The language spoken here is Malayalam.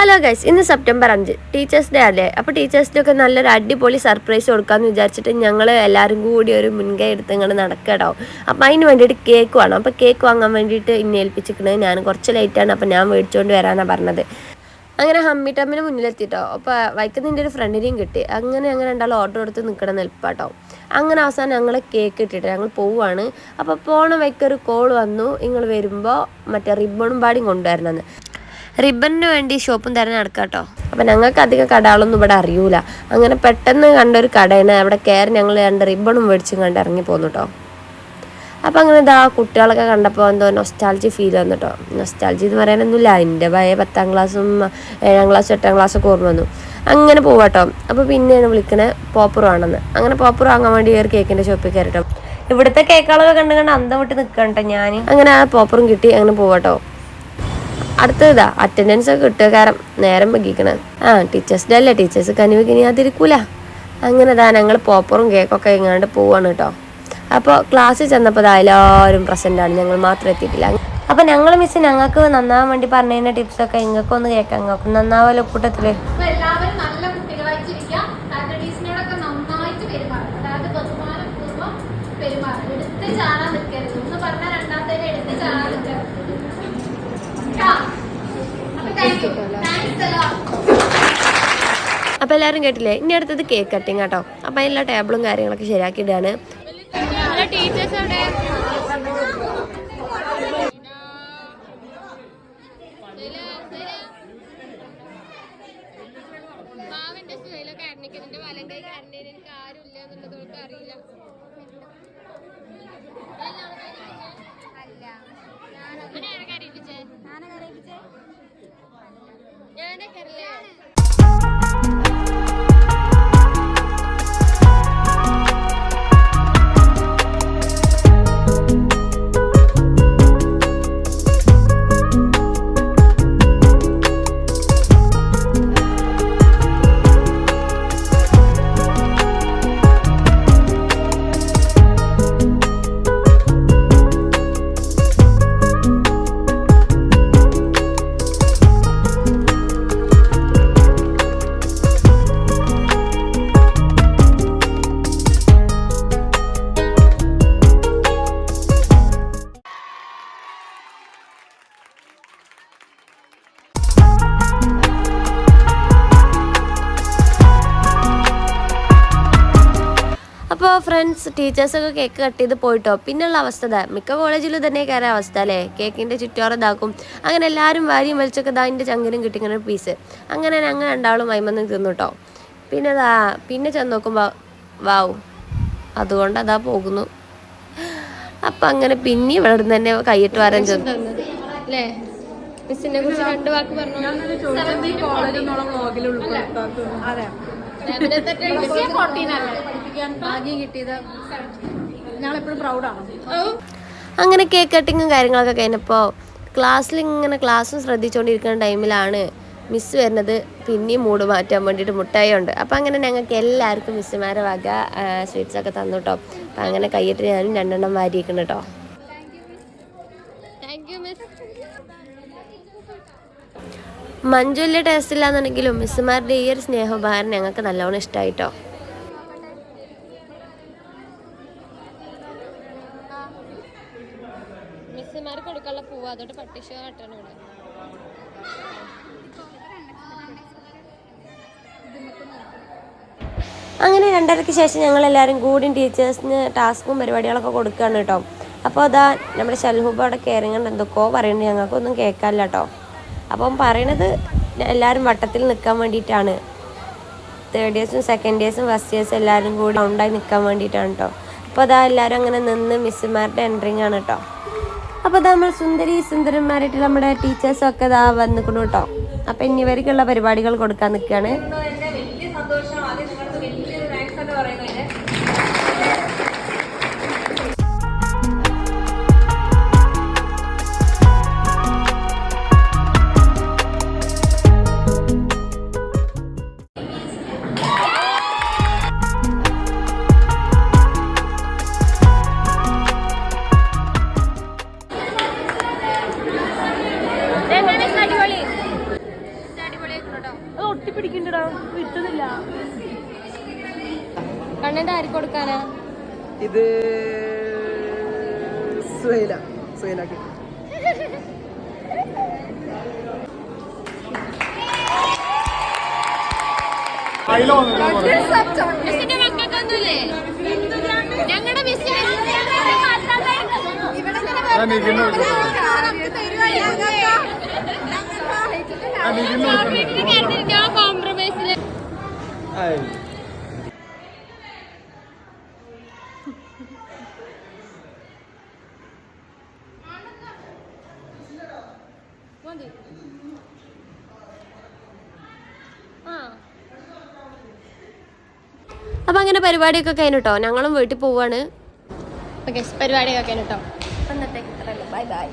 ഹലോ ഗൈസ് ഇന്ന് സെപ്റ്റംബർ അഞ്ച്. ടീച്ചേഴ്സ് ഡേ അല്ലേ? അപ്പോൾ ടീച്ചേഴ്സ് ഡേ ഒക്കെ നല്ലൊരു അടിപൊളി സർപ്രൈസ് കൊടുക്കാമെന്ന് വിചാരിച്ചിട്ട് ഞങ്ങൾ എല്ലാവരും കൂടി ഒരു മുൻകൈ എടുത്ത് ഇങ്ങനെ നടക്കട്ടോ. അപ്പോൾ അതിന് വേണ്ടിയിട്ട് കേക്ക് വേണം. അപ്പോൾ കേക്ക് വാങ്ങാൻ വേണ്ടിയിട്ട് ഇന്നെ ഏൽപ്പിച്ചിരിക്കണത് ഞാൻ കുറച്ച് ലേറ്റാണ് അപ്പോൾ ഞാൻ മേടിച്ചുകൊണ്ട് വരാനാണ് പറഞ്ഞത്. അങ്ങനെ ഹമ്മി ടമ്മിന് മുന്നിലെത്തിട്ടോ. അപ്പോൾ വൈക്കുന്നതിന്റെ ഒരു ഫ്രണ്ടിനെയും കിട്ടി. അങ്ങനെ അങ്ങനെ രണ്ടാളും ഓർഡർ എടുത്ത് നിൽക്കണം നിൽപ്പാട്ടോ. അങ്ങനെ അവസാനം ഞങ്ങൾ കേക്ക് ഇട്ടിട്ട് ഞങ്ങൾ പോവുകയാണ് അപ്പോൾ പോണ വൈക്കൊരു കോൾ വന്നു. നിങ്ങൾ വരുമ്പോൾ മറ്റേ റിബണും പാടിയും കൊണ്ടുവരണമെന്ന് റിബണിന് വേണ്ടി ഷോപ്പും തരാൻ കേട്ടോ അപ്പം ഞങ്ങൾക്ക് അധികം കടകളൊന്നും ഇവിടെ അറിയൂല. അങ്ങനെ പെട്ടെന്ന് കണ്ടൊരു കടയാണ് അവിടെ കയറി ഞങ്ങൾ രണ്ട് റിബണും മേടിച്ചും കണ്ട് ഇറങ്ങി പോന്നു കേട്ടോ അപ്പം അങ്ങനെ ഇതാ കുട്ടികളൊക്കെ കണ്ടപ്പോൾ എന്തോ നൊസ്റ്റാൾജി ഫീൽ വന്നു കേട്ടോ നൊസ്റ്റാൾജി എന്ന് പറയാനൊന്നുമില്ല എന്റെ പഴയ പത്താം ക്ലാസ്സും ഏഴാം ക്ലാസ്സും എട്ടാം ക്ലാസ്സൊക്കെ ഓർമ്മ വന്നു. അങ്ങനെ പോവാട്ടോ അപ്പോൾ പിന്നെയാണ് വിളിക്കണത് പോപ്പർ ആണെന്ന്. അങ്ങനെ പോപ്പർ വാങ്ങാൻ വേണ്ടി ഒരു കേക്കിന്റെ ഷോപ്പിൽ കയറിട്ടോ ഇവിടുത്തെ കേക്കുകളൊക്കെ കണ്ട് കണ്ട് അന്തം വിട്ട് നിൽക്കണ്ട ഞാൻ അങ്ങനെ ആ പോപ്പറും കിട്ടി അങ്ങനെ പോവാട്ടോ അടുത്തതാ അറ്റൻഡൻസ് ഒക്കെ കിട്ടുക കാരണം നേരം വൈകിക്കണ. ആ ടീച്ചേഴ്സ് ഡേ അല്ലേ? ടീച്ചേഴ്സ് കനിവ് കിനിയാതിരിക്കൂല അങ്ങനെ ഇതാ ഞങ്ങൾ പോപ്പറും കേക്കൊക്കെ ഇങ്ങാണ്ട് പോവാണ് കേട്ടോ അപ്പോൾ ക്ലാസ്സിൽ ചെന്നപ്പോൾ ഇതാ എല്ലാവരും ആണ് ഞങ്ങൾ മാത്രം എത്തിയിട്ടില്ല. അപ്പം ഞങ്ങൾ മിസ് ഞങ്ങൾക്ക് നന്നാവാൻ വേണ്ടി പറഞ്ഞതിന്റെ ടിപ്സൊക്കെ നിങ്ങൾക്ക് ഒന്ന് കേൾക്കാം നിങ്ങൾക്ക് നന്നാവല്ലോ കൂട്ടത്തിൽ? അപ്പൊ എല്ലാവരും കേട്ടില്ലേ? ഇനി അടുത്തത് കേക്ക് കട്ടിങ് കേട്ടോ അപ്പോൾ എല്ലാ ടേബിളും കാര്യങ്ങളൊക്കെ ശരിയാക്കിയിട്ടാണ് ടീച്ചേഴ്സ് അപ്പോൾ ഫ്രണ്ട്സ് ടീച്ചേഴ്സൊക്കെ കേക്ക് കട്ട് ചെയ്ത് പോയിട്ടോ? പിന്നെയുള്ള അവസ്ഥ ഇതാ. മിക്ക കോളേജിലും തന്നെ കയറിയ അവസ്ഥ അല്ലേ? കേക്കിന്റെ ചുറ്റോറ ഇതാക്കും. അങ്ങനെ എല്ലാവരും വാരിയും വലിച്ചൊക്കെ ഇതാ അതിന്റെ ചങ്കിലും കിട്ടി ഇങ്ങനെ പീസ് അങ്ങനെ ഞങ്ങൾ രണ്ടാളും വൈമെന്ന് തിന്നു കേട്ടോ പിന്നെ ഇതാ പിന്നെ ചെന്ന് നോക്കുമ്പോൾ വാവ് അതുകൊണ്ട് അതാ പോകുന്നു. അപ്പം അങ്ങനെ പിന്നെ ഇവിടെ നിന്ന് തന്നെ കൈയിട്ട് വരാൻ ചെന്നു. അല്ലേ? മിസ്സിനെ കുറിച്ച് രണ്ട് വാക്ക് ഭാഗ്യം കിട്ടിയത് ഞങ്ങളെപ്പോഴും പ്രൗഡാണ്. അങ്ങനെ കേക്ക് കട്ടിങ്ങും കാര്യങ്ങളൊക്കെ കഴിഞ്ഞപ്പോൾ ക്ലാസ്സിൽ ഇങ്ങനെ ക്ലാസ്സും ശ്രദ്ധിച്ചുകൊണ്ടിരിക്കുന്ന ടൈമിലാണ് മിസ് വരുന്നത്. പിന്നെയും മൂഡ് മാറ്റാൻ വേണ്ടിയിട്ട് മുട്ടായി ഉണ്ട് അപ്പം അങ്ങനെ ഞങ്ങൾക്ക് എല്ലാവർക്കും മിസ്സുമാരെ വക സ്വീറ്റ്സ് ഒക്കെ തന്നു കേട്ടോ അപ്പം അങ്ങനെ കൈയിട്ട് ഞാനും രണ്ടെണ്ണം വാരിയിരിക്കണം കേട്ടോ മഞ്ജു വലിയ ടേസ്റ്റ് ഇല്ലാന്നുണ്ടെങ്കിലും മിസ്സുമാരുടെ ഈ ഒരു സ്നേഹോപഹാരം ഞങ്ങൾക്ക് നല്ലോണം ഇഷ്ടമായിട്ടോ മിസ്സുമാർക്ക് കൊടുക്കാനുള്ള പൂവ് അതോട്ട് പട്ടിഷ കട്ടണം ഇവിടെ. അങ്ങനെ രണ്ടരയ്ക്ക് ശേഷം ഞങ്ങൾ എല്ലാവരും കൂടി ടീച്ചേഴ്സിന് ടാസ്കും പരിപാടികളൊക്കെ കൊടുക്കുകയാണ് കേട്ടോ. അപ്പോൾ അതാ നമ്മുടെ ഷൽഹൂബ് അവിടെ കയറിങ്ങണ്ട് എന്തൊക്കെയോ പറയുന്നുണ്ട്. ഞങ്ങൾക്കൊന്നും കേൾക്കാനില്ല കേട്ടോ. അപ്പം പറയണത് എല്ലാവരും വട്ടത്തിൽ നിൽക്കാൻ വേണ്ടിയിട്ടാണ്. തേർഡ് ഇയേഴ്സും സെക്കൻഡ് ഇയേഴ്സും ഫസ്റ്റ് ഇയേഴ്സും എല്ലാവരും കൂടി ഉണ്ടായി നിൽക്കാൻ വേണ്ടിയിട്ടാണ് കേട്ടോ അപ്പോൾ അതാ എല്ലാവരും അങ്ങനെ നിന്ന് മിസ്സുമാരുടെ എൻട്രിങ് ആണ് കേട്ടോ അപ്പോൾ അതാ നമ്മൾ സുന്ദരി സുന്ദരന്മാരായിട്ട് നമ്മുടെ ടീച്ചേഴ്സൊക്കെ ഇതാ വന്നിക്കണം കേട്ടോ അപ്പം ഇനി ഇവർക്കുള്ള പരിപാടികൾ കൊടുക്കാൻ നിൽക്കുകയാണ്. വലിയ അടിപൊളി അടിപൊളി ഒട്ടിപ്പിടിക്കണ്ടടാ വിട്ടതില്ല. കണ്ണന്റെ ആർക്ക് കൊടുക്കാനാ? ഇത് സുഹൈല സുഹൈലാക്കി. ഞങ്ങളുടെ ഞാൻ കോംപ്രമൈസിൽ അപ്പൊ അങ്ങനെ പരിപാടിയൊക്കെ കഴിഞ്ഞിട്ടോ? ഞങ്ങളും വീട്ടിൽ പോവാണ്. പരിപാടിയൊക്കെ കഴിഞ്ഞിട്ടോ? അന്നത്തേക്ക് ബൈ ബൈ